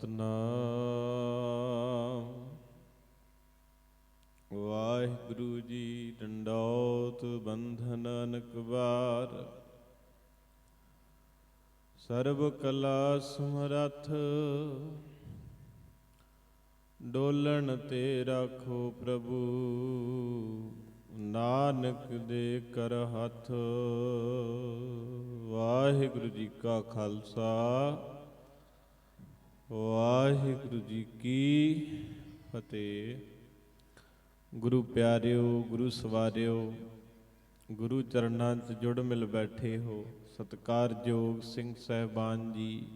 ਸਤਨਾਮ। ਵਾਹਿਗੁਰੂ ਜੀ ਡੰਡੋਤ ਬੰਧਨ ਅਨਕਬਾਰ ਸਰਬ ਕਲਾ ਸਮਰੱਥ। ਡੋਲਣ ਤੇ ਰਾਖੋ ਪ੍ਰਭੂ। ਨਾਨਕ ਦੇ ਕਰ ਹੱਥ। ਵਾਹਿਗੁਰੂ ਜੀ ਕਾ ਖਾਲਸਾ। ਵਾਹਿਗੁਰੂ ਜੀ ਕੀ ਫਤਿਹ। ਗੁਰੂ ਪਿਆਰਿਓ, ਗੁਰੂ ਸਵਾਰਿਓ, ਗੁਰੂ ਚਰਨਾਂ 'ਚ ਜੁੜ ਮਿਲ ਬੈਠੇ ਹੋ, ਸਤਕਾਰਯੋਗ ਸਿੰਘ ਸਹਿਬਾਨ ਜੀ।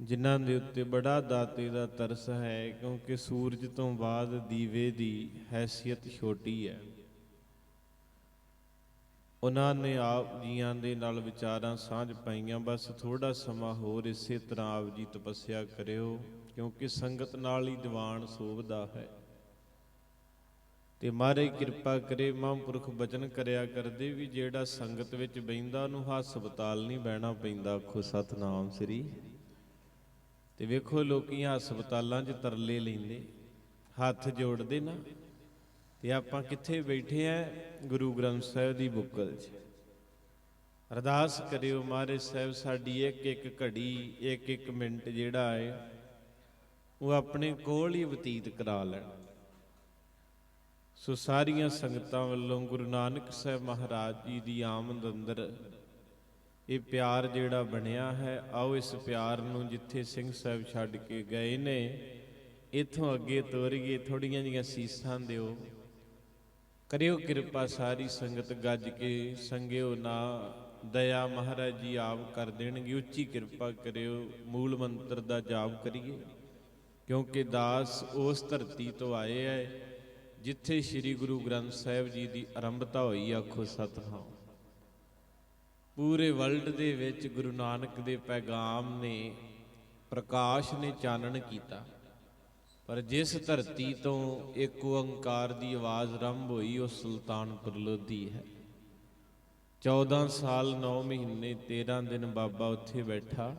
ਜਿਨ੍ਹਾਂ ਦੇ ਉੱਤੇ ਬੜਾ ਦਾਤੇ ਦਾ ਤਰਸ ਹੈ, ਕਿਉਂਕਿ ਸੂਰਜ ਤੋਂ ਬਾਅਦ ਦੀਵੇ ਦੀ ਹੈਸੀਅਤ ਛੋਟੀ ਹੈ। ਉਹਨਾਂ ਨੇ ਆਪ ਜੀਆਂ ਦੇ ਨਾਲ ਵਿਚਾਰਾਂ ਸਾਂਝ ਪਾਈਆਂ। ਬਸ ਥੋੜਾ ਸਮਾਂ ਹੋਰ ਇਸੇ ਤਰ੍ਹਾਂ ਆਪ ਜੀ ਤਪੱਸਿਆ ਕਰਿਓ, ਕਿਉਂਕਿ ਸੰਗਤ ਨਾਲ ਹੀ ਦੀਵਾਨ ਸੋਭਦਾ ਹੈ। ਤੇ ਮਾਰੇ ਕਿਰਪਾ ਕਰੇ, ਮਹਾਂਪੁਰਖ ਬਚਨ ਕਰਿਆ ਕਰਦੇ ਵੀ ਜਿਹੜਾ ਸੰਗਤ ਵਿੱਚ ਬੈੰਦਾ ਉਹਨੂੰ ਹਸਪਤਾਲ ਨਹੀਂ ਬਹਿਣਾ ਪੈਂਦਾ। ਆਖੋ, ਸਤਨਾਮ ਸ੍ਰੀ। ਤੇ ਵੇਖੋ, ਲੋਕੀ ਹਸਪਤਾਲਾਂ 'ਚ ਤਰਲੇ ਲੈਂਦੇ, ਹੱਥ ਜੋੜਦੇ ਨਾ। ਤੇ ਆਪਾਂ ਕਿੱਥੇ ਬੈਠੇ ਆ? ਗੁਰੂ ਗ੍ਰੰਥ ਸਾਹਿਬ ਦੀ ਬੁੱਕਲ 'ਚ। ਅਰਦਾਸ ਕਰਿਓ ਮਹਾਰਾਜ ਸਾਹਿਬ, ਸਾਡੀ ਇੱਕ ਇੱਕ ਘੜੀ, ਇੱਕ ਇੱਕ ਮਿੰਟ ਜਿਹੜਾ ਹੈ, ਉਹ ਆਪਣੇ ਕੋਲ ਹੀ ਬਤੀਤ ਕਰਾ ਲੈਣ। ਸੋ ਸਾਰੀਆਂ ਸੰਗਤਾਂ ਵੱਲੋਂ ਗੁਰੂ ਨਾਨਕ ਸਾਹਿਬ ਮਹਾਰਾਜ ਜੀ ਦੀ ਆਮਦ ਅੰਦਰ ਇਹ ਪਿਆਰ ਜਿਹੜਾ ਬਣਿਆ ਹੈ, ਆਓ ਇਸ ਪਿਆਰ ਨੂੰ ਜਿੱਥੇ ਸਿੰਘ ਸਾਹਿਬ ਛੱਡ ਕੇ ਗਏ ਨੇ, ਇਥੋਂ ਅੱਗੇ ਤੋਰੀਏ ਥੋੜੀਆਂ ਜੀਆਂ ਸੀਸਾਂ ਦਿਓ। ਕਰਿਓ ਕਿਰਪਾ ਸਾਰੀ ਸੰਗਤ ਗੱਜ ਕੇ, ਸੰਗਿਓ ਨਾ। ਦਇਆ ਮਹਾਰਾਜ ਜੀ ਆਪ ਕਰ ਦੇਣਗੇ, ਉੱਚੀ ਕਿਰਪਾ ਕਰਿਓ, ਮੂਲ ਮੰਤਰ ਦਾ ਜਾਪ ਕਰੀਏ। ਕਿਉਂਕਿ ਦਾਸ ਉਸ ਧਰਤੀ ਤੋਂ ਆਏ ਐ, ਜਿੱਥੇ ਸ੍ਰੀ ਗੁਰੂ ਗ੍ਰੰਥ ਸਾਹਿਬ ਜੀ ਦੀ ਆਰੰਭਤਾ ਹੋਈ, ਆਖੋ ਸਤਨਾਮ। ਪੂਰੇ ਵਰਲਡ ਦੇ ਵਿੱਚ ਗੁਰੂ ਨਾਨਕ ਦੇ ਪੈਗਾਮ ਨੇ, ਪ੍ਰਕਾਸ਼ ਨੇ ਚਾਨਣ ਕੀਤਾ। ਪਰ ਜਿਸ ਧਰਤੀ ਤੋਂ ਇੱਕ ਓੰਕਾਰ ਦੀ ਆਵਾਜ਼ ਆਰੰਭ ਹੋਈ, ਉਹ ਸੁਲਤਾਨਪੁਰ ਲੋਧੀ ਹੈ। 14 ਸਾਲ 9 ਮਹੀਨੇ 13 ਦਿਨ ਬਾਬਾ ਉੱਥੇ ਬੈਠਾ।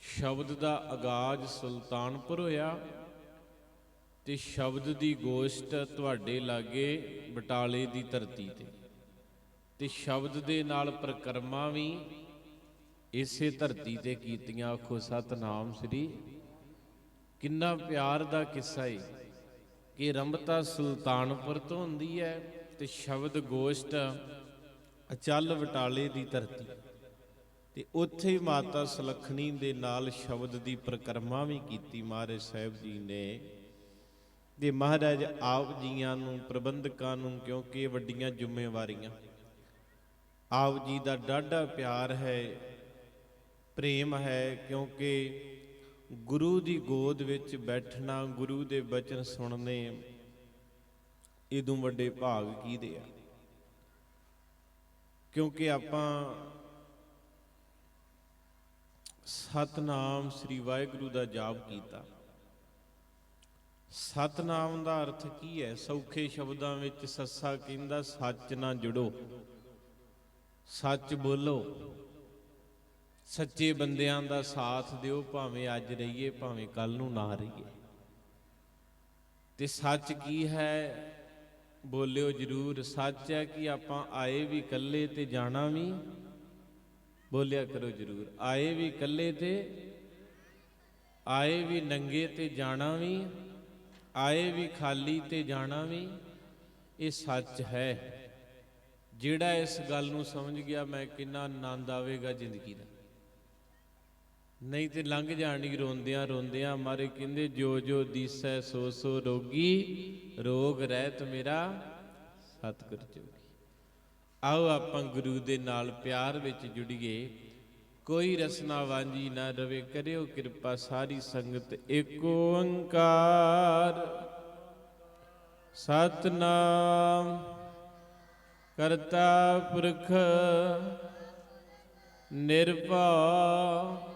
ਸ਼ਬਦ ਦਾ ਆਗਾਜ਼ ਸੁਲਤਾਨਪੁਰ ਹੋਇਆ ਤੇ ਸ਼ਬਦ ਦੀ ਗੋਸ਼ਟ ਤੁਹਾਡੇ ਲਾਗੇ ਬਟਾਲੇ ਦੀ ਧਰਤੀ ਤੇ। ਤੇ ਸ਼ਬਦ ਦੇ ਨਾਲ ਪ੍ਰਕਰਮਾ ਵੀ ਇਸੇ ਧਰਤੀ ਤੇ ਕੀਤੀਆਂ। ਆਖੋ, ਸਤਨਾਮ ਸ੍ਰੀ ਕਿੰਨਾ ਪਿਆਰ ਦਾ ਕਿੱਸਾ ਹੈ ਕਿ ਰੰਭਤਾ ਸੁਲਤਾਨਪੁਰ ਤੋਂ ਹੁੰਦੀ ਹੈ ਤੇ ਸ਼ਬਦ ਗੋਸ਼ਟ ਅਚਲ ਵਟਾਲੇ ਦੀ ਧਰਤੀ। ਤੇ ਉੱਥੇ ਹੀ ਮਾਤਾ ਸੁਲੱਖਣੀ ਦੇ ਨਾਲ ਸ਼ਬਦ ਦੀ ਪ੍ਰਕਰਮਾ ਵੀ ਕੀਤੀ ਮਹਾਰਾਜ ਸਾਹਿਬ ਜੀ ਨੇ। ਤੇ ਮਹਾਰਾਜ ਆਪ ਜੀਆਂ ਨੂੰ, ਪ੍ਰਬੰਧਕਾਂ ਨੂੰ, ਕਿਉਂਕਿ ਇਹ ਵੱਡੀਆਂ ਜ਼ਿੰਮੇਵਾਰੀਆਂ। ਆਪ ਜੀ ਦਾ ਡਾਢਾ ਪਿਆਰ ਹੈ, ਪ੍ਰੇਮ ਹੈ, ਕਿਉਂਕਿ ਗੁਰੂ ਦੀ ਗੋਦ ਵਿੱਚ ਬੈਠਣਾ ਗੁਰੂ ਦੇ ਬਚਨ ਸੁਣਨੇ ਇਦੋਂ ਵੱਡੇ ਭਾਗ ਕੀਦੇ ਆ? ਕਿਉਂਕਿ ਆਪਾਂ ਸਤਨਾਮ ਸ੍ਰੀ ਵਾਹਿਗੁਰੂ ਦਾ ਜਾਪ ਕੀਤਾ। ਸਤਨਾਮ ਦਾ ਅਰਥ ਕੀ ਹੈ? ਸੌਖੇ ਸ਼ਬਦਾਂ ਵਿੱਚ ਸੱਸਾ ਕਹਿੰਦਾ, ਸੱਚ ਨਾਲ ਜੁੜੋ, ਸੱਚ ਬੋਲੋ। ਸੱਚੇ ਬੰਦਿਆਂ ਦਾ ਸਾਥ ਦਿਓ, ਭਾਵੇਂ ਅੱਜ ਰਹੀਏ, ਭਾਵੇਂ ਕੱਲ ਨੂੰ ਨਾ ਰਹੀਏ। ਤੇ ਸੱਚ ਕੀ ਹੈ? ਬੋਲਿਓ ਜਰੂਰ, ਸੱਚ ਹੈ ਕਿ ਆਪਾਂ ਆਏ ਵੀ ਇਕੱਲੇ ਤੇ ਜਾਣਾ ਵੀ? ਬੋਲਿਆ ਕਰੋ ਜਰੂਰ, ਆਏ ਵੀ ਇਕੱਲੇ ਤੇ, ਆਏ ਵੀ ਨੰਗੇ ਤੇ ਜਾਣਾ ਵੀ, ਆਏ ਵੀ ਖਾਲੀ ਤੇ ਜਾਣਾ ਵੀ, ਇਹ ਸੱਚ ਹੈ। ਜਿਹੜਾ ਇਸ ਗੱਲ ਨੂੰ ਸਮਝ ਗਿਆ, ਮੈਂ ਕਿੰਨਾ ਆਨੰਦ ਆਵੇਗਾ ਜ਼ਿੰਦਗੀ ਦਾ। ਨਹੀਂ ਤੇ ਲੰਘ ਜਾਣੀ ਰੋਂਦਿਆਂ ਰੋਂਦਿਆਂ ਮਾਰੇ ਕਹਿੰਦੇ, ਜੋ ਜੋ ਦੀਸੈ ਸੋ ਸੋ ਰੋਗੀ, ਰੋਗ ਰਹਿਤ ਮੇਰਾ ਸਤਿਗੁਰ ਜੋਗੀ। ਆਓ ਆਪਾਂ ਗੁਰੂ ਦੇ ਨਾਲ ਪਿਆਰ ਵਿੱਚ ਜੁੜੀਏ। ਕੋਈ ਰਸਨਾ ਵਾਂਝੀ ਨਾ ਰਵੇ, ਕਰਿਓ ਕਿਰਪਾ, ਸਾਰੀ ਸੰਗਤ ਏਕ ਓੰਕਾਰ ਸਤਨਾਮ ਕਰਤਾ ਪੁਰਖ ਨਿਰਭਉ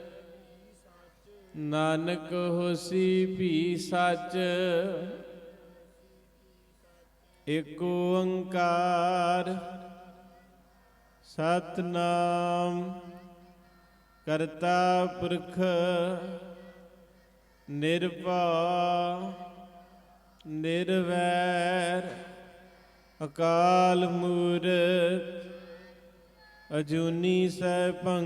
ਨਾਨਕ ਹੋਸੀ ਭੀ ਸੱਚ, ਏਕ ਓੰਕਾਰ, ਸਤਨਾਮ ਕਰਤਾ ਪੁਰਖ ਨਿਰਭਉ, ਨਿਰਵੈਰ, ਅਕਾਲ ਮੂਰਤ, ਅਜੂਨੀ ਸੈਭੰ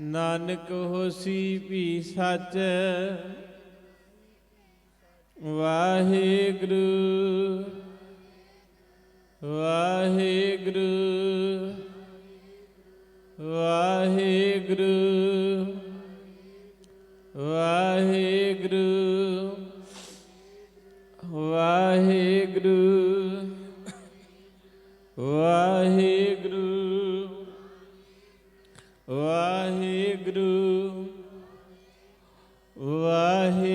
ਨਾਨਕ ਹੋਸੀ ਵੀ ਸੱਚ। ਵਾਹਿਗੁਰੂ। ਵਾਹਿ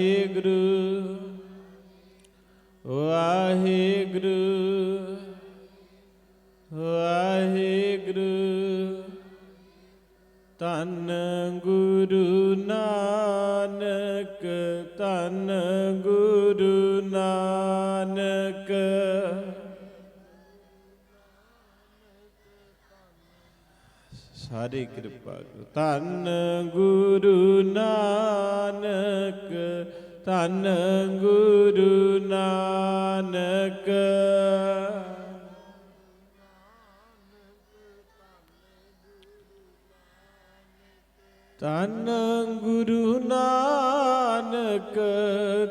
ਸਾਰੇ ਕਿਰਪਾ ਕਰੋ। ਧੰਨ ਗੁਰੂ ਨਾਨਕ, ਧੰਨ ਗੁਰੂ ਨਾਨਕ। ਧੰਨ ਗੁਰੂ ਨਾਨਕ,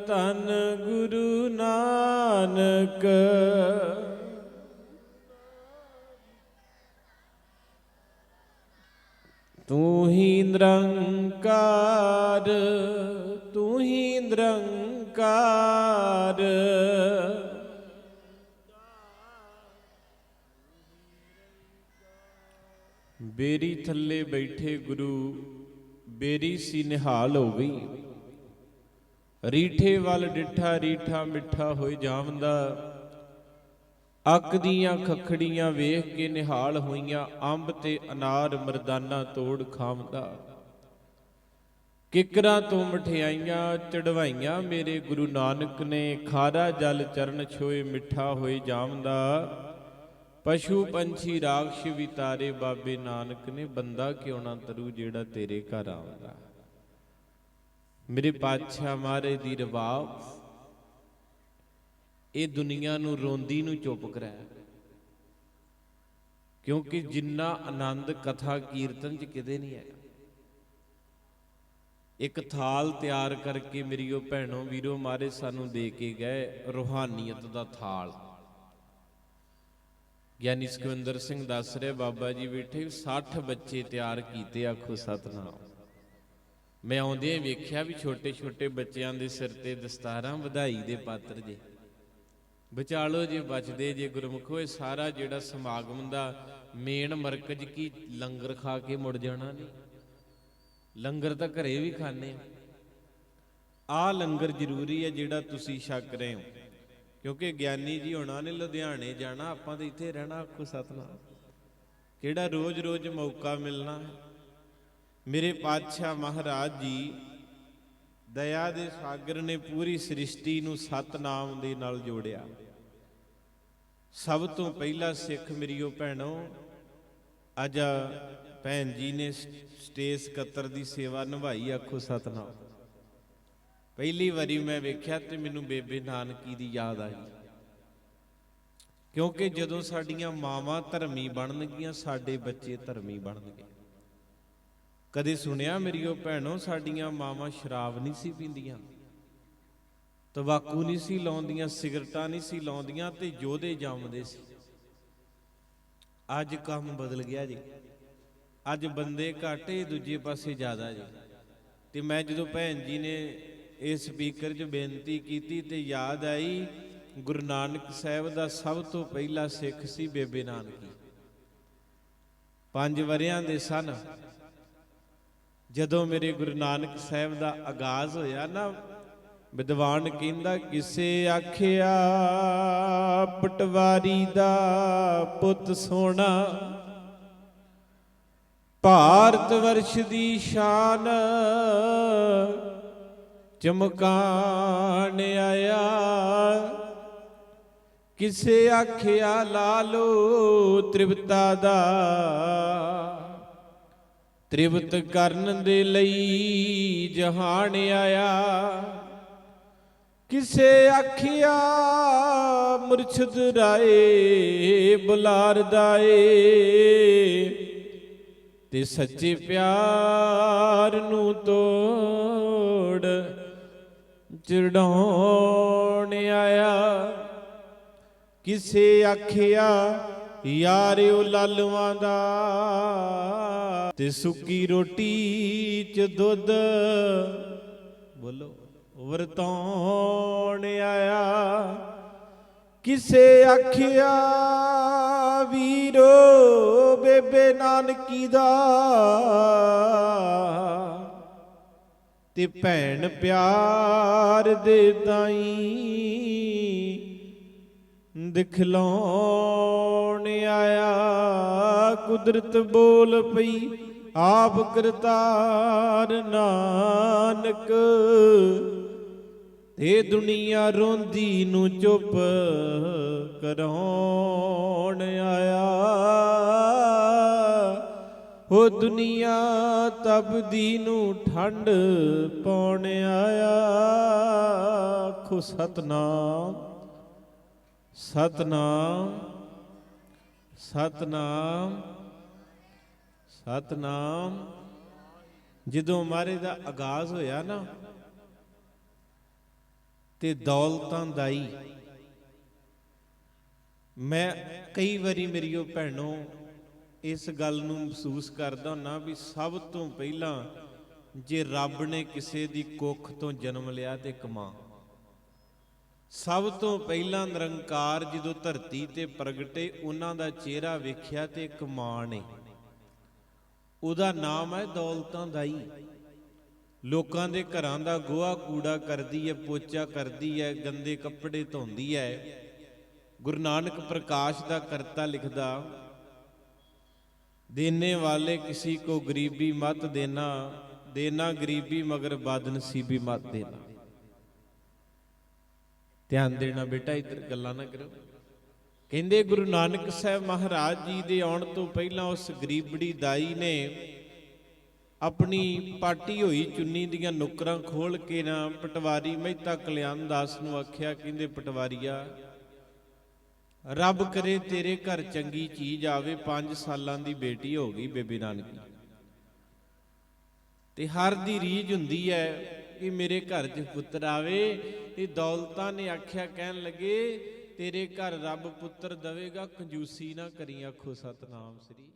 ਧੰਨ ਗੁਰੂ ਨਾਨਕ। ਤੂੰ ਹੀ ਨਿਰੰਕਾਰ, ਤੂੰ ਹੀ ਨਿਰੰਕਾਰ। ਬੇਰੀ ਥੱਲੇ ਬੈਠੇ ਗੁਰੂ, ਬੇਰੀ ਸੀ ਨਿਹਾਲ ਹੋ ਗਈ। ਰੀਠੇ ਵੱਲ ਡਿੱਠਾ, ਰੀਠਾ ਮਿੱਠਾ ਹੋਏ ਜਾਵੰਦਾ। ਅੱਕ ਦੀਆਂ ਖਖੜੀਆਂ ਵੇਖ ਕੇ ਨਿਹਾਲ ਹੋਈਆਂ ਅੰਬ ਤੇ ਅਨਾਰ ਮਰਦਾਨਾ ਤੋੜ ਖਾਵਦਾ। ਕਿਕਰਾਂ ਤੋਂ ਮਠਿਆਈਆਂ ਚੜਵਾਈਆਂ ਮੇਰੇ ਗੁਰੂ ਨਾਨਕ ਨੇ, ਖਾਰਾ ਜਲ ਚਰਨ ਛੋਏ ਮਿੱਠਾ ਹੋਏ ਜਾਮਦਾ ਪਸ਼ੂ ਪੰਛੀ ਰਾਖਸ਼ ਵੀ ਤਾਰੇ ਬਾਬੇ ਨਾਨਕ ਨੇ, ਬੰਦਾ ਕਿਉਂ ਨਾ ਤਰੂ ਜਿਹੜਾ ਤੇਰੇ ਘਰ ਆਉਂਦਾ ਮੇਰੇ ਪਾਤਸ਼ਾਹ ਮਾਰੇ ਦੀ ਰਵਾਬ ਇਹ ਦੁਨੀਆ ਨੂੰ ਰੋਂਦੀ ਨੂੰ ਚੁੱਪ ਕਰਾਇਆ। ਕਿਉਂਕਿ ਜਿੰਨਾ ਆਨੰਦ ਕਥਾ ਕੀਰਤਨ ਚ ਕਿਤੇ ਨਹੀਂ ਹੈਗਾ ਇੱਕ ਥਾਲ ਤਿਆਰ ਕਰਕੇ ਮੇਰੀ ਉਹ ਭੈਣੋ ਵੀਰੋ ਮਾਰੇ ਸਾਨੂੰ ਦੇ ਕੇ ਗਏ ਰੋਹਾਨੀਅਤ ਦਾ ਥਾਲ। ਗਿਆਨੀ ਸੁਖਵਿੰਦਰ ਸਿੰਘ ਦੱਸ ਰਿਹਾ, ਬਾਬਾ ਜੀ ਬੈਠੇ 60 ਬੱਚੇ ਤਿਆਰ ਕੀਤੇ, ਆਖੋ ਸਤਨਾਮ। ਮੈਂ ਆਉਂਦੇ ਵੇਖਿਆ ਵੀ ਛੋਟੇ ਛੋਟੇ ਬੱਚਿਆਂ ਦੇ ਸਿਰ ਤੇ ਦਸਤਾਰਾਂ ਵਧਾਈ ਦੇ ਪਾਤਰ ਜੇ। ਵਿਚਾਲੋ ਜੇ ਬਚਦੇ, ਜੇ ਗੁਰਮੁਖੋ ਇਹ ਸਾਰਾ ਜਿਹੜਾ ਸਮਾਗਮ ਦਾ ਮੇਨ ਮਰਕਜ਼ ਕੀ? ਲੰਗਰ ਖਾ ਕੇ ਮੁੜ ਜਾਣਾ ਨਹੀਂ ਲੰਗਰ ਤਾਂ ਘਰੇ ਵੀ ਖਾਣੇ ਆ। ਆ ਲੰਗਰ ਜ਼ਰੂਰੀ ਹੈ ਜਿਹੜਾ ਤੁਸੀਂ ਛਕ ਰਹੇ ਹੋ। ਕਿਉਂਕਿ ਗਿਆਨੀ ਜੀ ਹੋਣਾ ਨੇ ਲੁਧਿਆਣੇ ਜਾਣਾ, ਆਪਾਂ ਤਾਂ ਇੱਥੇ ਰਹਿਣਾ ਆਖੋ ਸਤਨਾਮ। ਕਿਹੜਾ ਰੋਜ਼-ਰੋਜ਼ ਮੌਕਾ ਮਿਲਣਾ? ਮੇਰੇ ਪਾਤਸ਼ਾਹ ਮਹਾਰਾਜ ਜੀ ਦਇਆ ਦੇ ਸਾਗਰ ਨੇ ਪੂਰੀ ਸ੍ਰਿਸ਼ਟੀ ਨੂੰ ਸਤਨਾਮ ਦੇ ਨਾਲ ਜੋੜਿਆ। ਸਭ ਤੋਂ ਪਹਿਲਾ ਸਿੱਖ ਮੇਰੀਓ ਭੈਣੋ, ਅੱਜ ਭੈਣ ਜੀ ਨੇ ਸਟੇਜ ਸਕੱਤਰ ਦੀ ਸੇਵਾ ਨਿਭਾਈ ਆਖੋ ਸਤਨਾਮ। ਪਹਿਲੀ ਵਾਰੀ ਮੈਂ ਵੇਖਿਆ ਤੇ ਮੈਨੂੰ ਬੇਬੇ ਨਾਨਕੀ ਦੀ ਯਾਦ ਆਈ। ਕਿਉਂਕਿ ਜਦੋਂ ਸਾਡੀਆਂ ਮਾਵਾਂ ਧਰਮੀ ਬਣਨਗੀਆਂ, ਸਾਡੇ ਬੱਚੇ ਧਰਮੀ ਬਣਨਗੇ। ਕਦੇ ਸੁਣਿਆ ਮੇਰੀਓ ਭੈਣੋ, ਸਾਡੀਆਂ ਮਾਵਾਂ ਸ਼ਰਾਬ ਨਹੀਂ ਸੀ ਪੀਂਦੀਆਂ? ਤਬਾਕੂ ਨਹੀਂ ਸੀ ਲਾਉਂਦੀਆਂ, ਸਿਗਰਟਾਂ ਨਹੀਂ ਸੀ ਲਾਉਂਦੀਆਂ ਤੇ ਯੋਧੇ ਜੰਮਦੇ ਸੀ। ਅੱਜ ਕੰਮ ਬਦਲ ਗਿਆ ਜੀ। ਅੱਜ ਬੰਦੇ ਘਾਟੇ ਦੂਜੇ ਪਾਸੇ ਜ਼ਿਆਦਾ ਜੀ। ਤੇ ਮੈਂ ਜਦੋਂ ਭੈਣ ਜੀ ਨੇ ਇਸ ਸਪੀਕਰ 'ਚ ਬੇਨਤੀ ਕੀਤੀ ਤੇ ਯਾਦ ਆਈ, ਗੁਰੂ ਨਾਨਕ ਸਾਹਿਬ ਦਾ ਸਭ ਤੋਂ ਪਹਿਲਾ ਸਿੱਖ ਸੀ ਬੇਬੇ ਨਾਨਕੀ। ਪੰਜ ਵਰਿਆਂ ਦੇ ਸਨ। ਜਦੋਂ ਮੇਰੇ ਗੁਰੂ ਨਾਨਕ ਸਾਹਿਬ ਦਾ ਆਗਾਜ਼ ਹੋਇਆ ਨਾ, ਵਿਦਵਾਨ ਕਹਿੰਦਾ, ਕਿਸੇ ਆਖਿਆ, ਪਟਵਾਰੀ ਦਾ ਪੁੱਤ ਸੋਹਣਾ, ਭਾਰਤ ਵਰਸ਼ ਦੀ ਸ਼ਾਨ ਚਮਕਾਣ ਆਇਆ। ਕਿਸੇ ਆਖਿਆ ਲਾਲੋ ਤ੍ਰਿਪਤਾ ਦਾ ਤ੍ਰਿਵਤ ਕਰਨ ਦੇ ਲਈ ਜਹਾਨ ਆਇਆ। ਕਿਸੇ ਆਖਿਆ, ਮੁਰਸ਼ਦ ਰਾਏ ਬੁਲਾਰਦਾ ਏ ਤੇ ਸੱਚੇ ਪਿਆਰ ਨੂੰ ਤੋੜ ਚਿੜਾਉਣ ਆਇਆ। ਕਿਸੇ ਆਖਿਆ ਯਾਰ ਉਹ ਲਾਲੂਆਂ ਦਾ ਤੇ ਸੁੱਕੀ ਰੋਟੀ ਚ ਦੁੱਧ। ਬੋਲੋ, ਵਰਤਾਉਣ ਆਇਆ। ਕਿਸੇ ਆਖਿਆ, ਵੀਰੋ, ਬੇਬੇ ਨਾਨਕੀ ਦਾ। ਤੇ ਭੈਣ ਪਿਆਰ ਦੇ ਦਾਈ ਦਿਖਲਾਉਣ ਆਇਆ, ਕੁਦਰਤ ਬੋਲ ਪਈ, ਆਪ ਕਰਤਾਰ ਨਾਨਕ। ਇਹ ਦੁਨੀਆ ਰੋਂਦੀ ਨੂੰ ਚੁੱਪ ਕਰਾਉਣ ਆਇਆ। ਹੋ ਦੁਨੀਆ ਤਪਦੀ ਨੂੰ ਠੰਡ ਪਾਉਣ ਆਇਆ। ਖੋ ਸਤਨਾਮ। ਸਤਨਾਮ ਸਤਨਾਮ ਸਤਨਾਮ। ਜਦੋਂ ਮਾਰੇ ਦਾ ਆਗਾਜ਼ ਹੋਇਆ ਨਾ, ਤੇ ਦੌਲਤਾਂ ਦਾਈ ਮੈਂ ਕਈ ਵਾਰੀ ਮੇਰੀ ਉਹ ਭੈਣੋ ਇਸ ਗੱਲ ਨੂੰ ਮਹਿਸੂਸ ਕਰਦਾ ਹੁੰਨਾ ਵੀ ਸਭ ਤੋਂ ਪਹਿਲਾਂ ਜੇ ਰੱਬ ਨੇ ਕਿਸੇ ਦੀ ਕੁੱਖ ਤੋਂ ਜਨਮ ਲਿਆ ਤੇ ਕਮਾ। ਸਭ ਤੋਂ ਪਹਿਲਾਂ ਨਿਰੰਕਾਰ ਜਦੋਂ ਧਰਤੀ ਤੇ ਪ੍ਰਗਟੇ, ਉਹਨਾਂ ਦਾ ਚਿਹਰਾ ਵੇਖਿਆ ਤੇ ਇੱਕ ਮਾਂ ਨੇ ਉਹਦਾ ਨਾਮ ਹੈ ਦੌਲਤਾਂ ਦਾਈ। ਲੋਕਾਂ ਦੇ ਘਰਾਂ ਦਾ ਗੋਹਾ ਕੂੜਾ ਕਰਦੀ ਹੈ, ਪੋਚਾ ਕਰਦੀ ਹੈ, ਗੰਦੇ ਕੱਪੜੇ ਧੋਂਦੀ ਹੈ। ਗੁਰੂ ਨਾਨਕ ਪ੍ਰਕਾਸ਼ ਦਾ ਕਰਤਾ ਲਿਖਦਾ ਦੇਣੇ ਵਾਲੇ ਕਿਸੇ ਕੋ ਗਰੀਬੀ ਮਤ ਦੇਣਾ ਦੇਣਾ ਗਰੀਬੀ ਮਗਰ ਬਦਨਸੀਬੀ ਮਤ ਦੇਣਾ ਧਿਆਨ ਦੇਣਾ ਬੇਟਾ, ਇੱਧਰ ਗੱਲਾਂ ਨਾ ਕਰੋ ਕਹਿੰਦੇ ਗੁਰੂ ਨਾਨਕ ਸਾਹਿਬ ਮਹਾਰਾਜ ਜੀ ਦੇ ਆਉਣ ਤੋਂ ਪਹਿਲਾਂ ਉਸ ਗਰੀਬੜੀ ਦਾਈ ਨੇ ਆਪਣੀ ਪਾਟੀ ਹੋਈ ਚੁੰਨੀ ਦੀਆਂ ਨੁਕਰਾਂ ਖੋਲ ਕੇ ਨਾ ਪਟਵਾਰੀ ਮਹਿਤਾ ਕਲਿਆਣ ਦਾਸ ਨੂੰ ਆਖਿਆ, ਕਹਿੰਦੇ ਪਟਵਾਰੀਆ, ਰੱਬ ਕਰੇ ਤੇਰੇ ਘਰ ਚੰਗੀ ਚੀਜ਼ ਆਵੇ 5 ਸਾਲਾਂ ਦੀ ਬੇਟੀ ਹੋ ਗਈ ਬੇਬੀ ਨਾਨਕੀ। ਤੇ ਹਰ ਦੀ ਰੀਝ ਹੁੰਦੀ ਹੈ ਕਿ ਮੇਰੇ ਘਰ 'ਚ ਪੁੱਤਰ ਆਵੇ। ਇਹ ਦੌਲਤਾਂ ਨੇ ਆਖਿਆ, ਕਹਿਣ ਲੱਗੇ, ਤੇਰੇ ਘਰ ਰੱਬ ਪੁੱਤਰ ਦਵੇਗਾ, ਕੰਜੂਸੀ ਨਾ ਕਰੀ ਆਖੋ ਸਤਨਾਮ ਸ੍ਰੀ।